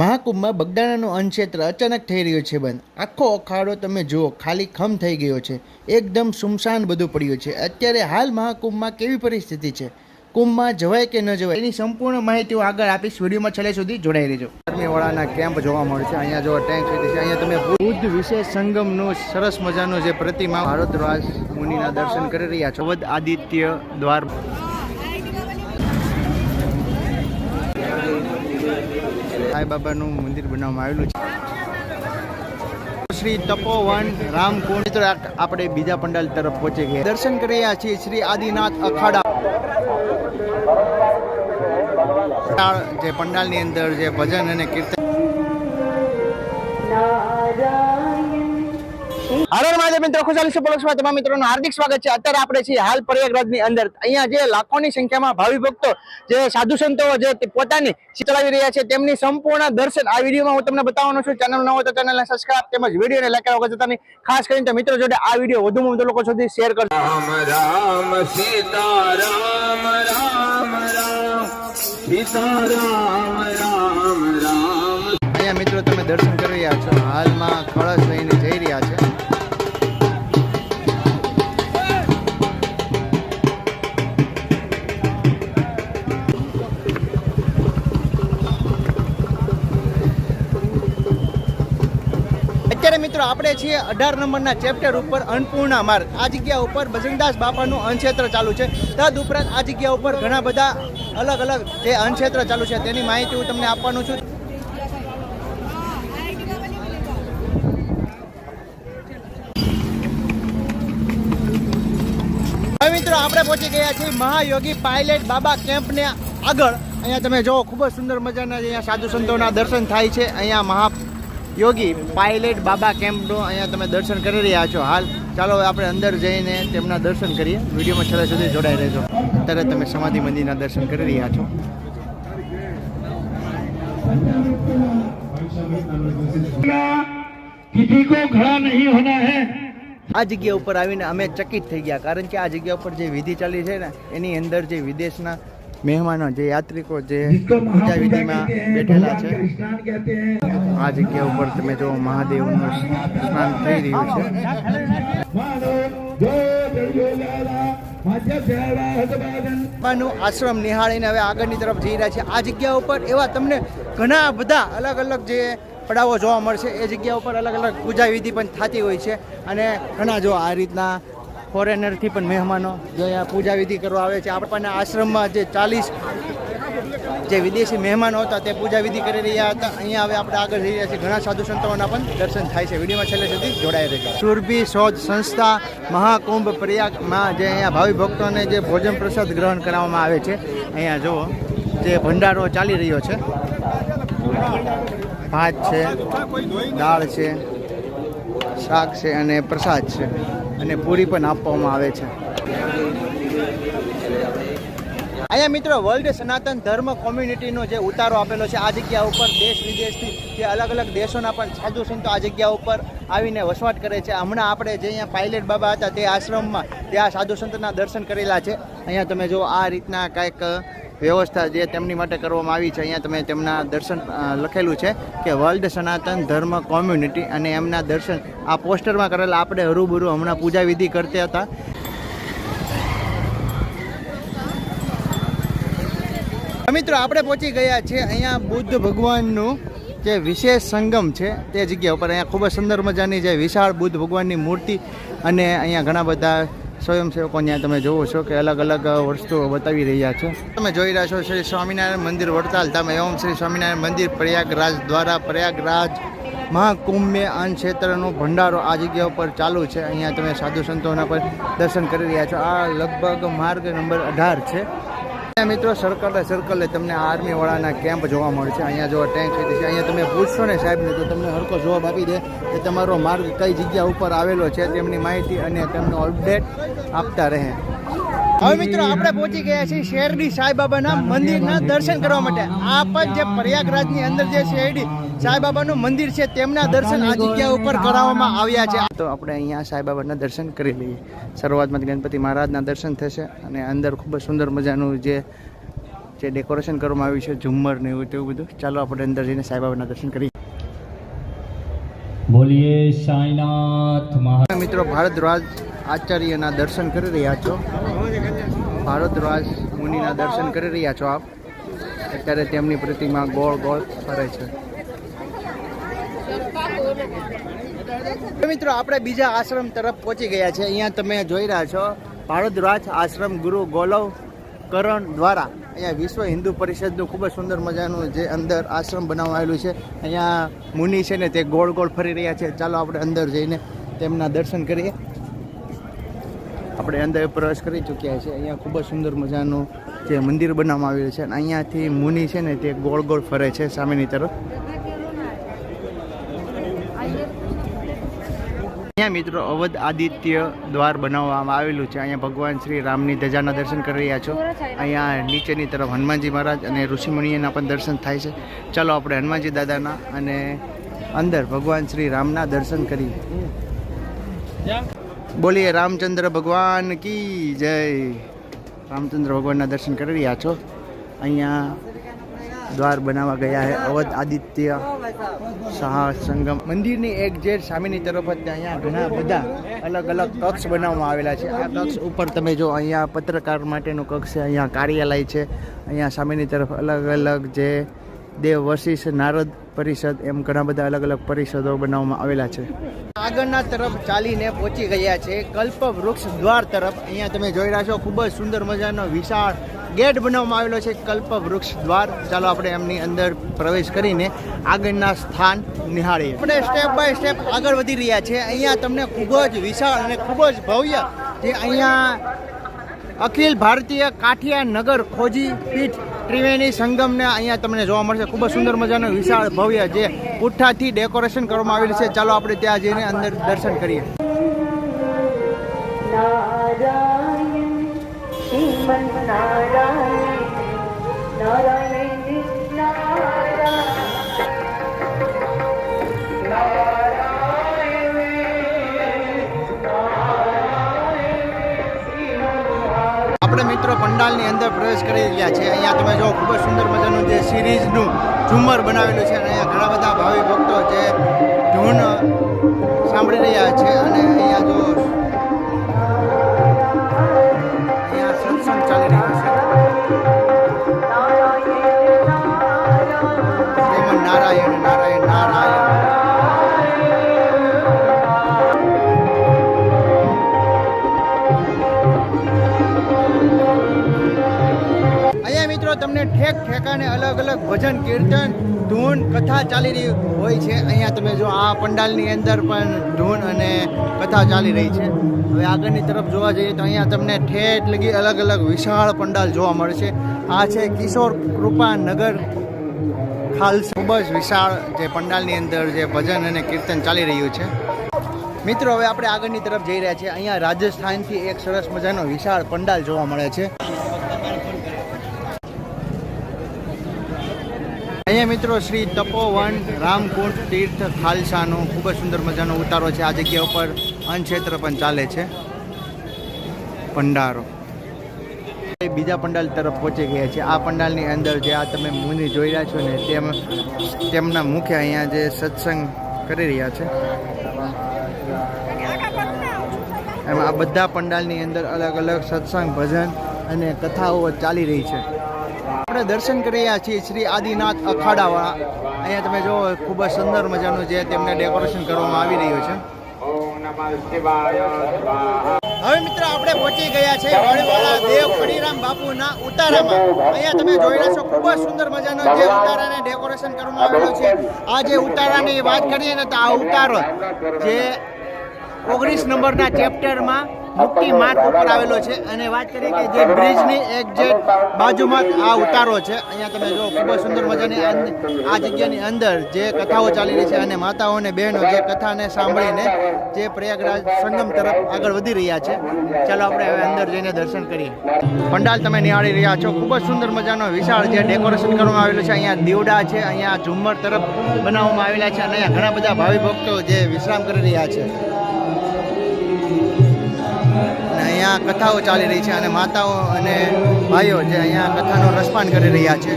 મહાકુંભમાં બગદાણાનું અન્નક્ષેત્ર અચાનક થઈ રહ્યું છે બંધ. આખો અખાડો તમે જુઓ, ખાલી ખમ થઈ ગયો છે. એકદમ સુમસાન બધું પડ્યું છે. અત્યારે હાલ મહાકુંભમાં કેવી પરિસ્થિતિ છે? કુંભમાં જવાય કે ન જવાય? એની સંપૂર્ણ માહિતી હું આગળ આપીશ. વિડીયોમાં છેલ્લે સુધી જોડાઈ રહેજો. આર્મીવાળાના કેમ્પ જોવા મળશે અહીંયા જો ટેન્ક છે. અહીંયા તમે બુદ્ધ વિશેષ સંગમનું, સરસ મજાનું જે પ્રતિમા ભારદ્વાજ મુનિના દર્શન કરી રહ્યા છો. વદ આદિત્ય દ્વાર. સાંઈ બાબાનું મંદિર બનાવવામાં આવેલું છે. શ્રી તપોવન રામકુંડ આપણે બીજા પંડાલ તરફ પહોંચી ગયા. દર્શન કરી રહ્યા છીએ શ્રી આદિનાથ અખાડા. જે પંડાલની અંદર જે ભજન અને કીર્તન હરણ મહાદેવ મિત્રો ખુશાલી છે? પલોક્ષમાં તમામ મિત્રોનું હાર્દિક સ્વાગત છે. અત્યારે આપણે છીએ હાલ પ્રયાગરાજની અંદર. અહીંયા જે લાખોની સંખ્યામાં ભાવિ ભક્તો જે સાધુ સંતો જે પોતાની ચલાવી રહ્યા છે તેમની સંપૂર્ણ દર્શન આ વિડીયોમાં હું તમને બતાવવાનો છું. ચેનલ ન હોય તો ચેનલને સબસ્ક્રાઇબ તેમજ વિડીયોને લાઈક કરવા વગર જતા ખાસ કરીને મિત્રો જોડે આ વીડિયો વધુમાં વધુ લોકો સુધી શેર કરજો. રામ રામ સીતા રામ રામ રામ સીતા રામ રામ રામ. અહીંયા મિત્રો તમે દર્શન કરી રહ્યા છો. હાલમાં કળશ લઈને જઈ રહ્યા છે. મિત્રો, આપણે છીએ અઢાર નંબરના ચેપ્ટર ઉપર અન્નપૂર્ણા માર્ગ. આ જગ્યા ઉપર બજરંગદાસ બાપાનું અન્નક્ષેત્ર ચાલુ છે. તદ ઉપરાંત આ જગ્યા ઉપર ઘણા બધા અલગ અલગ જે અન્નક્ષેત્ર ચાલુ છે, તેની માહિતી હું તમને આપવાનું છું. મિત્રો, આપણે પહોંચી ગયા છીએ મહાયોગી પાયલટ બાબા કેમ્પને આગળ. અહીંયા તમે જો ખૂબ જ સુંદર મજાના અહીંયા સાધુ સંતોના દર્શન થાય છે. અહીંયા મહા યોગી પાયલેટ બાબા કેમ્પનું અહીંયા તમે દર્શન કરી રહ્યા છો. હાલ ચાલો આપણે અંદર જઈને તેમના દર્શન કરીએ. વિડીયોમાં છેલ્લા સુધી જોડાઈ રહેજો. અત્યારે તમે સમાધિ મંદિરના દર્શન કરી રહ્યા છો. આ જગ્યા ઉપર આવીને અમે ચકિત થઈ ગયા કારણ કે આ જગ્યા ઉપર જે વિધિ ચાલી છે ને એની અંદર જે વિદેશના મહેમાનો જે યાત્રિકો જે પૂજા વિધિમાં બેઠેલા છે. આ જગ્યા ઉપર તમે જો મહાદેવનું સ્નાન થઈ રહ્યું છે. આશ્રમ નિહાળીને હવે આગળની તરફ જઈ રહ્યા છે. આ જગ્યા ઉપર એવા તમને ઘણા બધા અલગ અલગ જે પડાવો જોવા મળશે. એ જગ્યા ઉપર અલગ અલગ પૂજા વિધિ પણ થતી હોય છે. અને ઘણા જો આ રીતના ફોરેનરથી પણ મહેમાનો જો અહીંયા પૂજા વિધિ કરવા આવે છે. આપણને આશ્રમમાં જે ચાલીસ જે વિદેશી મહેમાનો હતા તે પૂજા વિધિ કરી રહ્યા હતા. અહીંયા હવે આપણે આગળ જઈ રહ્યા છીએ. ઘણા સાધુ સંતોના પણ દર્શન થાય છે. વિડીયોમાં છેલ્લે સુધી જોડાઈ રહેજો. સુરભી શોધ સંસ્થા મહાકુંભ પ્રયાગમાં જે અહીંયા ભાવિ ભક્તોને જે ભોજન પ્રસાદ ગ્રહણ કરવામાં આવે છે. અહીંયા જુઓ, જે ભંડારો ચાલી રહ્યો છે. ભાત છે, દાળ છે, શાક છે અને પ્રસાદ છે. અને પૂરી પણ આપવામાં આવે છે. અહીંયા મિત્રો, વર્લ્ડ સનાતન ધર્મ કોમ્યુનિટીનો જે ઉતારો આપેલો છે, આ જગ્યા ઉપર દેશ વિદેશથી જે અલગ અલગ દેશોના પણ સાધુ સંતો આ જગ્યા ઉપર આવીને વસવાટ કરે છે. હમણાં આપણે જે અહીંયા પાયલટ બાબા હતા, તે આશ્રમમાં ત્યાં સાધુ સંતના દર્શન કરેલા છે. અહીંયા તમે જો આ રીતના કાંઈક વ્યવસ્થા જે તેમની માટે કરવામાં આવી છે, અહીંયા તમે તેમના દર્શન લખેલું છે કે વર્લ્ડ સનાતન ધર્મ કોમ્યુનિટી અને એમના દર્શન, આ પોસ્ટરમાં કરેલા આપણે હરૂબરૂ હમણાં પૂજા વિધિ કરતા હતા. મિત્રો, આપણે પહોંચી ગયા છે અહીંયા બુદ્ધ ભગવાનનું જે વિશેષ સંગમ છે, તે જગ્યા ઉપર. અહીંયા ખૂબ જ સુંદર મજાની જે વિશાળ બુદ્ધ ભગવાનની મૂર્તિ અને અહીંયા ઘણા બધા સ્વયંસેવકો ત્યાં તમે જોવો છો કે અલગ અલગ વસ્તુઓ બતાવી રહ્યા છે. તમે જોઈ રહ્યા છો શ્રી સ્વામિનારાયણ મંદિર વડતાલ. તમે એવમ શ્રી સ્વામિનારાયણ મંદિર પ્રયાગરાજ દ્વારા પ્રયાગરાજ મહાકુંભ અન્ન ક્ષેત્રનો ભંડારો આ જગ્યા ઉપર ચાલુ છે. અહીંયા તમે સાધુ સંતોના પર દર્શન કરી રહ્યા છો. આ લગભગ માર્ગ નંબર અઢાર છે. મિત્રો સર્કલે સર્કલે તમને આર્મી વાળાના કેમ્પ જોવા મળશે. અહીંયા જો ટેન્ક છે, અહીંયા તમે પૂછશો ને સાહેબને, તો તમને હરકો જવાબ આપી દે કે તમારો માર્ગ કઈ જગ્યા ઉપર આવેલો છે તેમની માહિતી અને તેમનો અપડેટ આપતા રહે. હવે મિત્રો, આપણે પહોંચી ગયા છીએ શેરડી સાંઈબાબાના મંદિરના દર્શન કરવા માટે. આ પણ જે પ્રયાગરાજની અંદર જે શેરડી સાંઈબાબાનું મંદિર છે તેમના દર્શન આ જગ્યા ઉપર કરાવવામાં આવ્યા છે. તો આપણે અહીંયા સાંઈબાબાના દર્શન કરી લઈએ. શરૂઆતમાં ગણપતિ મહારાજના દર્શન થશે અને અંદર ખૂબ જ સુંદર મજાનું જે જે ડેકોરેશન કરવામાં આવ્યું છે ઝુમ્મર ને એવું તેવું બધું. ચાલો આપણે અંદર જઈને સાંઈબાબાના દર્શન કરીએ. બોલીએ સાઈનાથ મહારાજ. મિત્રો ભારદ્વાજ આચાર્યના દર્શન કરી રહ્યા છો. ભારદ્વાજ મુનિના દર્શન કરી રહ્યા છો આપ. અત્યારે તેમની પ્રતિમા ગોળ ગોળ ફરે છે. મિત્રો, આપણે બીજા આશ્રમ તરફ પહોંચી ગયા છે અહીંયા તમે જોઈ રહ્યા છો ભારદ્વાજ આશ્રમ ગુરુ ગોલવ કરણ દ્વારા. અહીંયા વિશ્વ હિન્દુ પરિષદનું ખૂબ જ સુંદર મજાનું જે અંદર આશ્રમ બનાવવામાં આવેલું છે. અહીંયા મુનિ છે ને તે ગોળ ગોળ ફરી રહ્યા છે. ચાલો આપણે અંદર જઈને તેમના દર્શન કરીએ. આપણે અંદર પ્રવેશ કરી ચૂક્યા છે અહીંયા ખૂબ જ સુંદર મજાનું જે મંદિર બનાવવામાં આવેલું છે. અને અહીંયાથી મુનિ છે ને તે ગોળ ગોળ ફરે છે સામેની તરફ. અહીંયા મિત્રો અવધ આદિત્ય દ્વાર બનાવવામાં આવેલું છે. અહીંયા ભગવાન શ્રી રામની ધજાના દર્શન કરી રહ્યા છો. અહીંયા નીચેની તરફ હનુમાનજી મહારાજ અને ઋષિમુનિઓના પણ દર્શન થાય છે. ચાલો આપણે હનુમાનજી દાદાના અને અંદર ભગવાન શ્રી રામના દર્શન કરીએ. બોલીએ, રામચંદ્ર ભગવાન કી જય. રામચંદ્ર ભગવાનના દર્શન કરી રહ્યા છો. અહીંયા દ્વાર બનાવવા ગયા છે અવધ આદિત્ય શાહ સંગમ. મંદિરની એક જે સામેની તરફ જ અહીંયા ઘણા બધા અલગ અલગ કક્ષ બનાવવામાં આવેલા છે. આ કક્ષ ઉપર તમે જો અહીંયા પત્રકાર માટેનું કક્ષ છે, અહીંયા કાર્યાલય છે. અહીંયા સામેની તરફ અલગ અલગ જે દેવ વશિષ્ઠ નારદ પરિષદ એમ ઘણા બધા અલગ અલગ પરિષદો બનાવવામાં આવેલા છે. આગળના તરફ ચાલીને પહોંચી ગયા છે. કલ્પ વૃક્ષ દ્વાર તરફ. અહીંયા તમે જોઈ રહ્યા છો, ખૂબ જ સુંદર મજાનો વિશાળ ગેટ બનાવવામાં આવેલો છે કલ્પ વૃક્ષ દ્વાર. ચાલો આપણે એમની અંદર પ્રવેશ કરીને આગળના સ્થાન નિહાળીએ. આપણે સ્ટેપ બાય સ્ટેપ આગળ વધી રહ્યા છે. અહીંયા તમને ખૂબ જ વિશાળ અને ખૂબ જ ભવ્ય જે અહીંયા અખિલ ભારતીય કાઠિયા નગર ખોજી પીઠ ત્રિવેણી સંગમને અહીંયા તમને જોવા મળશે. ખૂબ જ સુંદર મજાનો વિશાળ ભવ્ય જે પુઠ્ઠાથી ડેકોરેશન કરવામાં આવેલું છે. ચાલો આપણે ત્યાં જઈને અંદર દર્શન કરીએ. આપણે મિત્રો પંડાલની અંદર પ્રવેશ કરી રહ્યા છે અહીંયા તમે જો ખૂબ જ સુંદર મજાનું જે સિરીઝનું ઝુમર બનાવેલું છે અને અહીંયા ઘણા બધા ભાવિ ભક્તો જે ધૂન સાંભળી રહ્યા છે અને તમને ઠેક ઠેકાને અલગ અલગ ભજન, કીર્તન, ધૂન, કથા ચાલી રહી હોય છે. અહીંયા તમે જો આ પંડાલની અંદર પણ ધૂન અને કથા ચાલી રહી છે. હવે આગળની તરફ જોવા જઈએ તો અહીંયા તમને ઠેઠ લગી અલગ અલગ વિશાળ પંડાલ જોવા મળશે. આ છે કિશોર કૃપા નગર ખૂબ જ વિશાળ જે પંડાલની અંદર જે ભજન અને કીર્તન ચાલી રહ્યું છે. મિત્રો, હવે આપણે આગળની તરફ જઈ રહ્યા છીએ. અહીંયા રાજસ્થાનથી એક સરસ મજાનો વિશાળ પંડાલ જોવા મળે છે. અહીંયા મિત્રો શ્રી તપોવન રામકુંડ તીર્થ ખાલસાનો ખૂબ જ સુંદર મજાનો ઉતારો છે. આ જગ્યા ઉપર અનક્ષેત્ર પણ ચાલે છે. પંડારો બીજા પંડાલ તરફ પહોંચી ગયા છે. આ પંડાલની અંદર જે આ તમે મુનિ જોઈ રહ્યા છો ને, તેમ, તેમના મુખ્ય અહીંયા જે સત્સંગ કરી રહ્યા છે. એમાં આ બધા પંડાલની અંદર અલગ અલગ સત્સંગ, ભજન અને કથાઓ ચાલી રહી છે. દર્શન કરી રહ્યા છીએ શ્રી આદિનાથ અખાડાવાળા. અહીંયા તમે જો ખૂબ જ સુંદર મજાનું જે તેમને ડેકોરેશન કરવામાં આવી રહ્યું છે. હવે મિત્રો આપણે પહોંચી ગયા છે વડવાળા દેવ ખડીરામ બાપુના ઉતારામાં. અહીંયા તમે જોઈ રહ્યા છો, ખૂબ જ સુંદર મજાનો જે ઉતારાને ડેકોરેશન કરવામાં આવેલું છે. આ જે ઉતારાની વાત કરીએ ને તો આ ઉતારો જે ઓગણીસ નંબરના ચેપ્ટરમાં મુક્તિ માર્ગ ઉપર આવેલો છે અને વાત કરીએ કે જે બ્રિજની જે બાજુમાં આ ઉતારો છે. અહીંયા તમે જો ખૂબ જ સુંદર મજાની આ- આ જગ્યાની અંદર જે કથાઓ ચાલી રહી છે અને માતાઓ અને બહેનો જે કથાને સાંભળીને જે પ્રયાગરાજ સંગમ તરફ આગળ વધી રહ્યા છે. ચાલો આપણે હવે અંદર જઈને દર્શન કરીએ. પંડાલ તમે નિહાળી રહ્યા છો. ખૂબ જ સુંદર મજાનો વિશાળ જે ડેકોરેશન કરવામાં આવેલું છે. અહીંયા દીવડા છે અહીંયા ઝુમ્મર તરફ બનાવવામાં આવેલા છે અને અહીંયા ઘણા બધા ભાવિ ભક્તો જે વિશ્રામ કરી રહ્યા છે. અહીંયા કથાઓ ચાલી રહી છે અને માતાઓ અને ભાઈઓ જે અહીંયા કથાનું રસપાન કરી રહ્યા છે.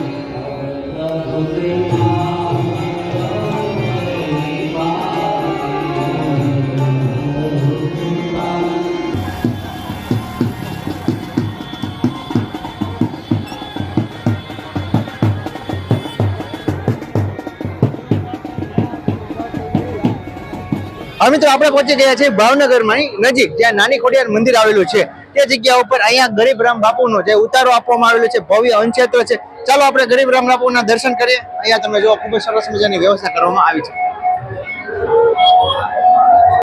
હવે તો આપણે પહોંચી ગયા છીએ ભાવનગરમાં નજીક, જ્યાં નાની ખોડિયાર મંદિર આવેલું છે. તે જગ્યા ઉપર અહીંયા ગરીબ રામ બાપુનો જે ઉતારો આપવામાં આવેલો છે, ભવ્ય અંશેત્ર છે. ચાલો, આપણે ગરીબ રામ બાપુના દર્શન કરીએ. અહીંયા તમે જો ખૂબ સરસ મજાની વ્યવસ્થા કરવામાં આવી છે.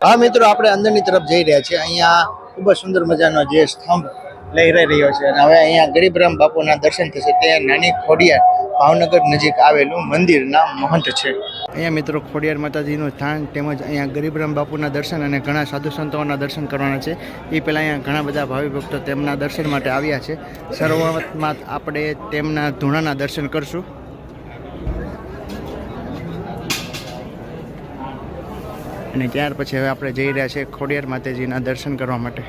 હા, મિત્રો, આપણે અંદરની તરફ જઈ રહ્યા છીએ. અહીંયા ખૂબ જ સુંદર મજાનો જે સ્તંભ લહેરાઈ રહ્યો છે. અને હવે અહીંયા ગરીબ રામ બાપુના દર્શન થશે. તે નાની ખોડિયાર ભાવનગર નજીક આવેલું મંદિરના મહંત છે. અહીંયા મિત્રો ખોડિયાર માતાજીનું સ્થાન તેમજ અહીંયા ગરીબરામ બાપુના દર્શન અને ઘણા સાધુ સંતોના દર્શન કરવાના છે. એ પહેલાં અહીંયા ઘણા બધા ભાવિ ભક્તો તેમના દર્શન માટે આવ્યા છે. શરૂઆતમાં આપણે તેમના ધૂણાના દર્શન કરશું. અને ત્યાર પછી હવે આપણે જઈ રહ્યા છીએ ખોડિયાર માતાજીના દર્શન કરવા માટે.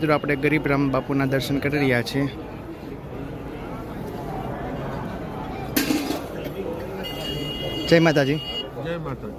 મિત્રો આપણે ગરીબ રામ બાપુના દર્શન કરી રહ્યા છીએ. જય માતાજી. જય માતા